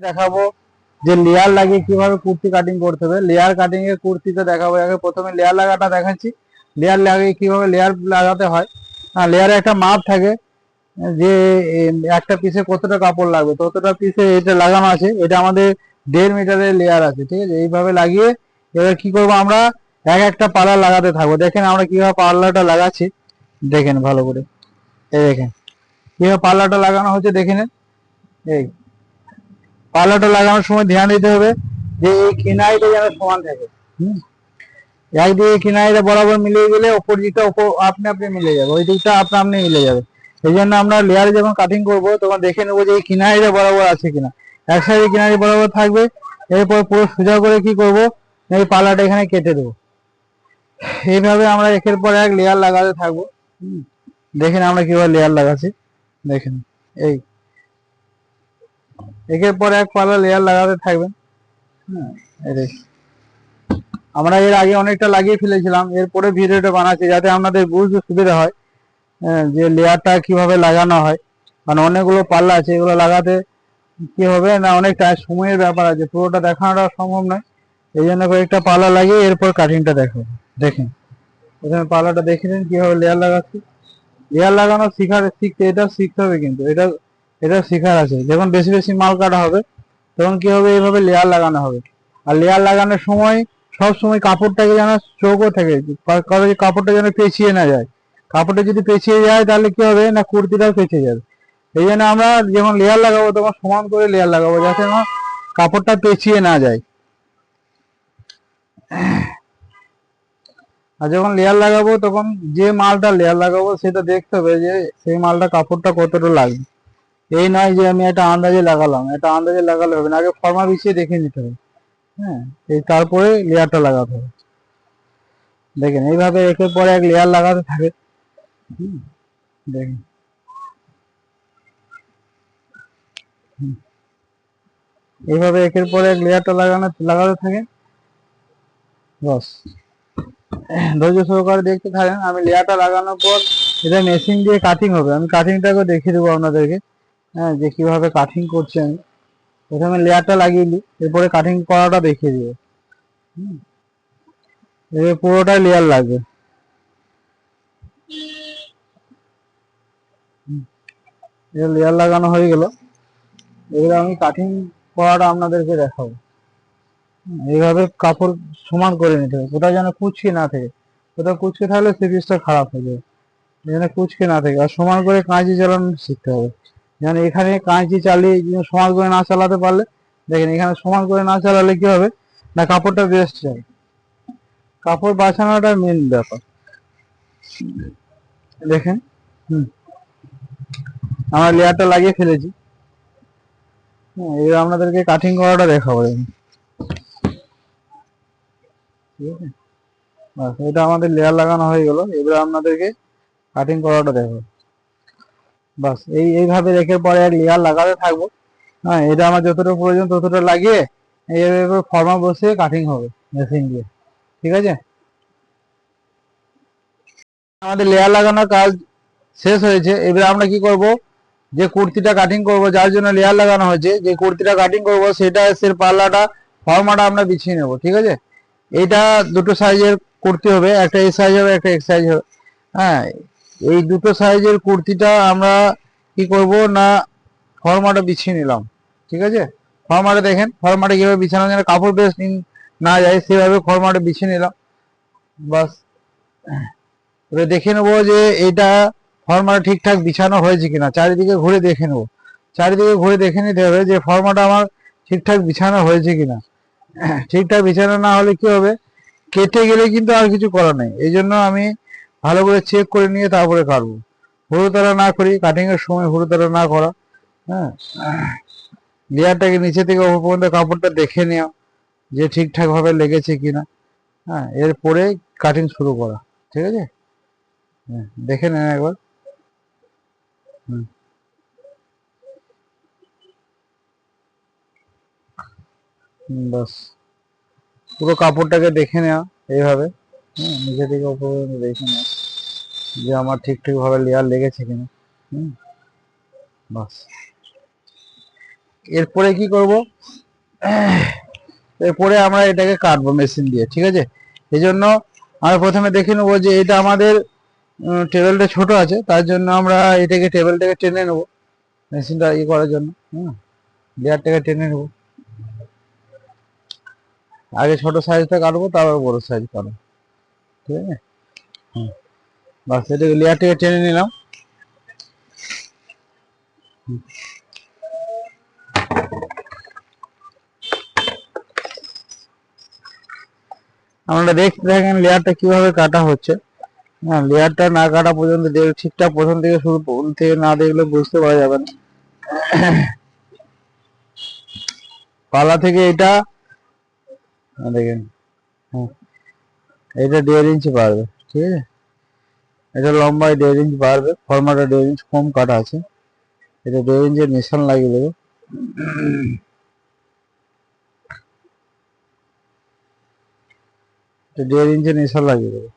দেখাবো যে লেয়ার লাগিয়ে কীভাবে কুর্তি কাটিং করতে হবে। লেয়ার কাটিং এর কুর্তিতে দেখাবো। আগে প্রথমে লেয়ার লাগাটা দেখাচ্ছি। লেয়ার লাগিয়ে কীভাবে লেয়ার লাগাতে হয়। হ্যাঁ লেয়ারে একটা মাপ থাকে, যে একটা পিসে কতটা কাপড় লাগবে। ততটা পিসে এটা লাগানো আছে। এটা আমাদের দেড় মিটারের লেয়ার আছে, ঠিক আছে? এইভাবে লাগিয়ে এবার কি করব আমরা? এক একটা পার্লার লাগাতে থাকব। দেখেন আমরা কীভাবে পার্লারটা লাগাচ্ছি। দেখেন ভালো করে। এই দেখেন। কীভাবে পার্লারটা লাগানো হচ্ছে দেখে নেন। এই পাল্লাটা লাগানোর সময় ধ্যান দিতে হবে যে এই কিনারিটা যেন সমান থাকে। একদিকে কিনারিটা বরাবর মিলিয়ে গেলে ওপর দিকটা আপনি আপনি মিলে যাবে, ওই দিকটা আপনি আপনি মিলে যাবে। এই জন্য আমরা লেয়ারে যখন কাটিং করব, তখন দেখে নেব যে এই কিনারিটা বরাবর আছে কিনা। এক সাইডে কিনারি বরাবর থাকবে, এরপর পুরো সোজা করে কি করব? এই পাল্লাটা এখানে কেটে দেবো। এইভাবে আমরা একের পর এক লেয়ার লাগাতে থাকব। দেখেন আমরা কীভাবে লেয়ার লাগাচ্ছি। দেখেন এই একের পর এক পালা লেয়ার লাগাতে থাকবেন। হ্যাঁ, আমরা এর আগে অনেকটা লাগিয়ে ফেলেছিলাম এরপরে ভিডিওটা বানাচ্ছি যাতে আপনাদের বুঝতে সুবিধা হয় হ্যাঁ, যে লেয়ারটা কীভাবে লাগানো হয়। কারণ অনেকগুলো পাল্লা আছে এগুলো লাগাতে কি হবে না অনেকটা সময়ের ব্যাপার আছে পুরোটা দেখানোটা সম্ভব নয়। এই জন্য কয়েকটা পাল্লা লাগিয়ে এরপর কাটিংটা দেখো দেখেন। প্রথমে পাল্লাটা দেখে নিন কীভাবে লেয়ার লাগাচ্ছি। লেয়ার লাগানো শিখার শিখতে এটা শিখতে হবে কিন্তু এটা এটা শেখার আছে। যখন বেশি বেশি মাল কাটা হবে, তখন কি হবে? এইভাবে লেয়ার লাগানো হবে। আর লেয়ার লাগানোর সময়, সব সময় কাপড়টাকে যেন চৌকো থাকে। কা- কারও যে কাপড়টা যেন পেঁচিয়ে না যায়। কাপড়টা যদি পেঁচিয়ে যায়, তাহলে কি হবে? না, কুর্তিটাও পেঁচিয়ে যাবে। এই জন্য আমরা যখন লেয়ার লাগাবো, তখন সমান করে লেয়ার লাগাবো, যাতে আমার কাপড়টা পেঁচিয়ে না যায়। আর যখন লেয়ার লাগাবো, তখন যে মালটা লেয়ার লাগাবো, সেটা দেখতে হবে যে সেই মালটা কাপড়টা কতটা লাগবে। এই নয় যে আমি একটা আন্দাজে লাগালাম একটা আন্দাজে লাগালে হবে না, আগে ফর্মা বিছিয়ে দেখে নিতে হবে। হ্যাঁ এই তারপরে লেয়ারটা লাগাতে হবে। দেখেন, এইভাবে একের পর এক লেয়ার লাগাতে থাকে। দেখেন। এইভাবে একের পর এক লেয়ারটা লাগানো, লাগাতে থাকে। বাস। ধৈর্য সহকারে দেখতে থাকেন, আমি লেয়ারটা লাগানোর পর এটা মেশিন দিয়ে কাটিং হবে। আমি কাটিংটাকে দেখিয়ে দেবো আপনাদেরকে। হ্যাঁ যে কীভাবে কাটিং করছি আমি প্রথমে লেয়ারটা লাগিয়ে দিই, এরপরে কাটিং করাটা দেখিয়ে দিব। এবার পুরোটাই লেয়ার লাগবে। এবার লেয়ার লাগানো হয়ে গেল। এবারে আমি কাটিং করাটা আপনাদেরকে দেখাবো। এইভাবে কাপড় সমান করে নিতে হবে, কোথাও যেন কুচকে না থাকে। কোথাও কুচকে থাকলে সে খারাপ হয়ে যাবে। যেন কুচকে না থাকে, আর সমান করে কাঁচি চালানো শিখতে হবে। যেন এখানে কাঁচি চালিয়ে সমান করে না চালাতে পারলে দেখেন এখানে সমান করে না চালালে কি হবে? না কাপড়টা বেস্ট যাবে কাপড় বাঁচানোটা মেন ব্যাপার। দেখেন হুম। আমরা লেয়ারটা লাগিয়ে ফেলেছি। হ্যাঁ, এবার আপনাদেরকে কাটিং করাটা দেখাবো। ঠিক আছে? এটা আমাদের লেয়ার লাগানো হয়ে গেল। এবার আপনাদেরকে কাটিং করাটা দেখো বাস, এই, এইভাবে রেখে পরে এক লেয়ার লাগাতে থাকব। হ্যাঁ এটা আমার যতটা প্রয়োজন ততটা লাগিয়ে এইভাবে ফর্মা বসিয়ে কাটিং হবে মেশিন দিয়ে। ঠিক আছে? আমাদের লেয়ার লাগানোর কাজ শেষ হয়েছে। এবার আমরা কি করব? যে কুর্তিটা কাটিং করব, যার জন্য লেয়ার লাগানো হয়েছে, যে কুর্তিটা কাটিং করব, সেটা এর পাল্লাটা ফর্মাটা আমরা বিছিয়ে নেব, ঠিক আছে? এইটা দুটো সাইজের কুর্তি হবে, একটা এই সাইজ হবে, একটা এক সাইজ হবে। হ্যাঁ এই দুটো সাইজের কুর্তিটা আমরা কি করব না ফর্মাটা বিছিয়ে নিলাম, ঠিক আছে? ফর্মাটা দেখেন, ফর্মাটা কীভাবে বিছানো যেন কাপড় বেশ না যায়, সেভাবে ফর্মাটা বিছিয়ে নিলাম। বাস, এবার দেখে নেব যে এটা ফর্মাটা ঠিকঠাক বিছানো হয়েছে কিনা, চারিদিকে ঘুরে দেখে নেব। চারিদিকে ঘুরে দেখে নিতে হবে যে ফর্মাটা আমার ঠিকঠাক বিছানো হয়েছে কিনা। ঠিকঠাক বিছানো না হলে কি হবে? কেটে গেলে কিন্তু আর কিছু করার নেই। এই জন্য আমি ভালো করে চেক করে নিয়ে তারপরে কাটবো। হুড়োতাড়া না করি কাটিং এর সময় হুড়োতাড়া না করা হ্যাঁ? লেয়ারটাকে নিচে থেকে উপর পর্যন্ত কাপড়টা দেখে নেওয়া যে ঠিকঠাক ভাবে লেগেছে কিনা। হ্যাঁ এরপরে কাটিং শুরু করা ঠিক আছে? হ্যাঁ দেখে নেন একবার। হুম, বাস পুরো কাপড়টাকে দেখে নেওয়া এইভাবে। হ্যাঁ নিচে থেকে উপর দেখে নেওয়া যে আমার ঠিকঠাক ভাবে লেয়ার লেগেছে কিনা, হুম। বাস। এরপরে কি করব? এরপরে আমরা এটাকে কাটবো মেশিন দিয়ে, ঠিক আছে? এই জন্য আমরা প্রথমে দেখে নেব যে এটা আমাদের টেবিলটা ছোট আছে, তার জন্য আমরা এটাকে টেবিলটাকে টেনে নেব মেশিনটা ইয়ে করার জন্য, হুম। লেয়ারটাকে টেনে নেব। আগে ছোট সাইজটা কাটবো, তারপর বড় সাইজ কাটবো। ঠিক আছে টেনে নিলাম। আমরা দেখতে থাকেন লেয়ারটা কীভাবে কাটা হচ্ছে। হ্যাঁ লেয়ারটা না কাটা পর্যন্ত ঠিকঠাক প্রথম থেকে শুরু থেকে না দেখলে বুঝতে পারা যাবে না। পালা থেকে এটা, দেখেন হ্যাঁ এটা দেড় ইঞ্চি বাড়বে, ঠিক আছে? এটা লম্বায় দেড় ইঞ্চ বাড়বে ফর্মাটা দেড় ইঞ্চ কম কাটা আছে। এটা দেড় ইঞ্চের নিশান লাগিয়ে দেবো। দেড় ইঞ্চের নিশান লাগিয়ে দেবো।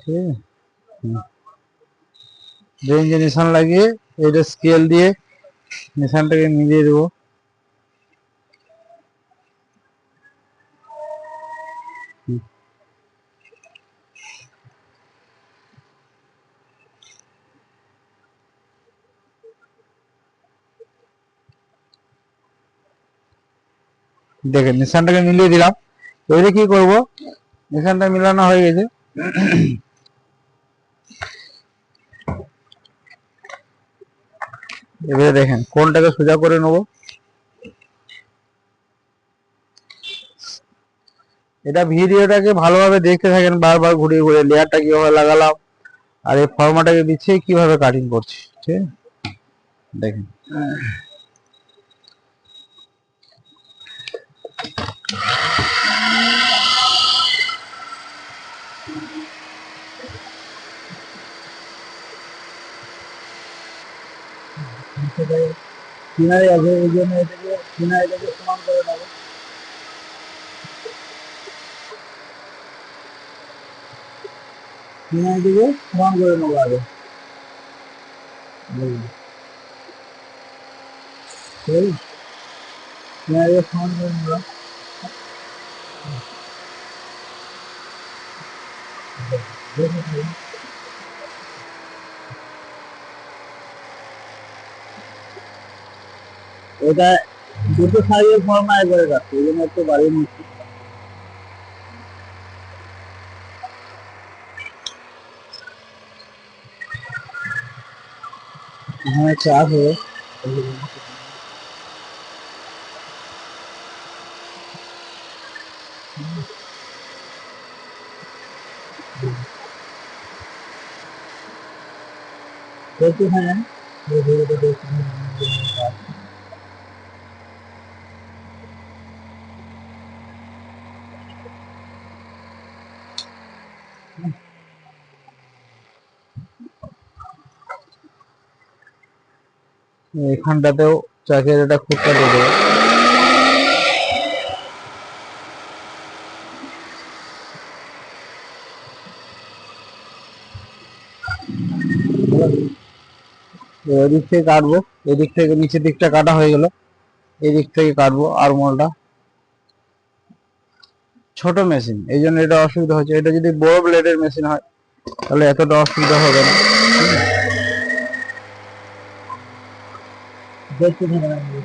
ঠিক আছে। দেড় ইঞ্চের নিশান লাগিয়ে এটা স্কেল দিয়ে নিশানটাকে মিলিয়ে দেবো। দেখেন, নিশানটাকে মিলিয়ে দিলাম। এবারে কি করব? নিশানটা মিলানো হয়ে গেছে। এবারে দেখেন, কোনটাকে সোজা করে নেব? এটা ভিডিওটাকে ভালোভাবে দেখতে থাকেন, বারবার ঘুরিয়ে ঘুরে লেয়ারটা কীভাবে লাগালাম, আর এই ফর্মাটাকে দিচ্ছে, কীভাবে কাটিং করছি, ঠিক? দেখেন। কিনারে আছে এই জন্য এটাকে কিনারেটাকে সমান করে নেব কিনারে দিকে সমান করে নেব আগে বুঝলি? ঠিক আছে? কিনারে দিকে সমান করে নেব দেখে থাকুন। এটা দুটো সাইজের ফর্মা একবারে কাটছে এই জন্য একটু বাড়িয়ে নিচ্ছি। এখানে চাপ হবে দেখতে থাকেন এখানটাতেও চাকের এটা খুঁটটা দেবো। এদিক থেকে কাটবো। এদিক থেকে নিচের দিকটা কাটা হয়ে গেল। এদিক থেকে কাটবো আর মলটা ছোট মেশিন, এই জন্য এটা অসুবিধা হচ্ছে। এটা যদি বড় ব্লেডের মেশিন হয়, তাহলে এতটা অসুবিধা হবে না। দেখতে থাকেন আপনি।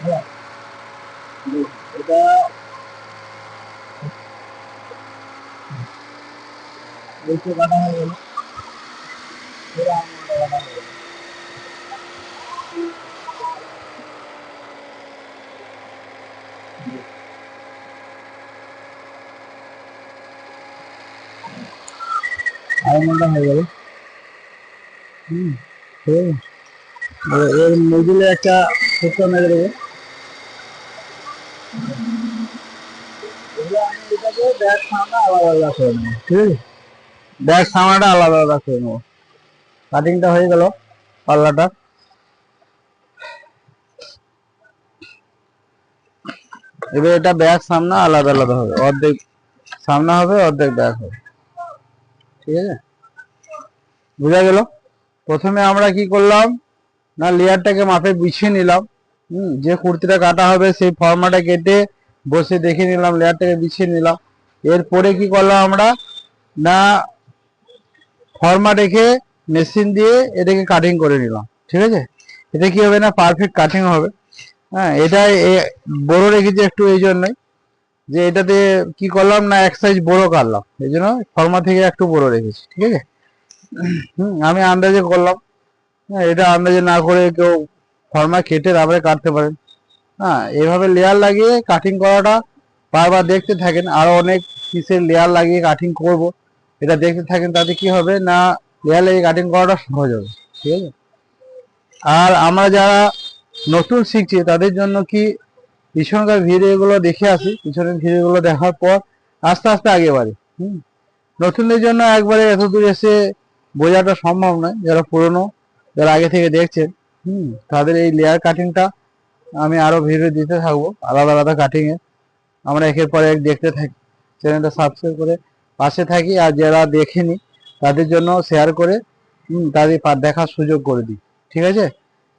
হ্যাঁ। এটা এইটা কাটা হয়ে গেল এবার আঙুলটা কাটা হয়ে গেল। আঙুলটা হয়ে গেল হুম ঠিক আছে এবার এর মিডিলে একটা ব্যাগ সামনাটা আলাদা আলাদা করে নেব। কাটিংটা হয়ে গেল পাল্লাটা। এবার এটা ব্যাগ সামনা আলাদা আলাদা হবে। অর্ধেক সামনা হবে, অর্ধেক ব্যাগ হবে। ঠিক আছে? বোঝা গেল? প্রথমে আমরা কি করলাম? না, লেয়ারটাকে মাপে বিছিয়ে নিলাম। হুম, যে কুর্তিটা কাটা হবে, সেই ফর্মাটা কেটে বসে দেখে নিলাম, লেয়ারটাকে বিছিয়ে নিলাম। এরপরে কি করলাম আমরা? না ফর্মা রেখে মেশিন দিয়ে এটাকে কাটিং করে নিলাম, ঠিক আছে? এটা কি হবে না? পারফেক্ট কাটিং হবে। হ্যাঁ এটা বড় রেখেছি একটু এই জন্যই যে এটাতে কি করলাম না, এক সাইজ বড় কাটলাম। এই জন্য ফর্মা থেকে একটু বড় রেখেছি, ঠিক আছে? আমি আন্দাজে করলাম। হ্যাঁ এটা আন্দাজে না করে কেউ ফর্মা কেটে তারপরে কাটতে পারেন। হ্যাঁ এভাবে লেয়ার লাগিয়ে কাটিং করাটা বারবার দেখতে থাকেন। আরও অনেক পিসের লেয়ার লাগিয়ে কাটিং করব। এটা দেখতে থাকেন তাতে কি হবে? না লাগিয়ে কাটিং করাটা সহজ হবে, ঠিক আছে? আর আমরা যারা নতুন শিখছি, তাদের জন্য কি পিছনকার ভিডিওগুলো দেখে আসি, পিছনের ভিডিওগুলো দেখার পর আস্তে আস্তে আগে বাড়ি, হুম? নতুনদের জন্য একবারে এত দূর এসে বোঝাটা সম্ভব নয়, যারা পুরনো, যারা আগে থেকে দেখছেন, হুম? তাদের এই লেয়ার কাটিংটা আমি আরও ভিডিও দিতে থাকব, আলাদা আলাদা কাটিংয়ে আমরা একের পর এক দেখতে থাকি। চ্যানেলটা সাবস্ক্রাইব করে পাশে থাকি আর যারা দেখেনি তাদের জন্য শেয়ার করে তাদের দেখার সুযোগ করে দিই। ঠিক আছে?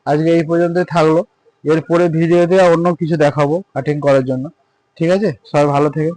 আজকে এই পর্যন্তই থাকল। এরপরে ভিডিওতে অন্য কিছু দেখাবো কাটিং করার জন্য। ঠিক আছে? সবাই ভালো থেকে।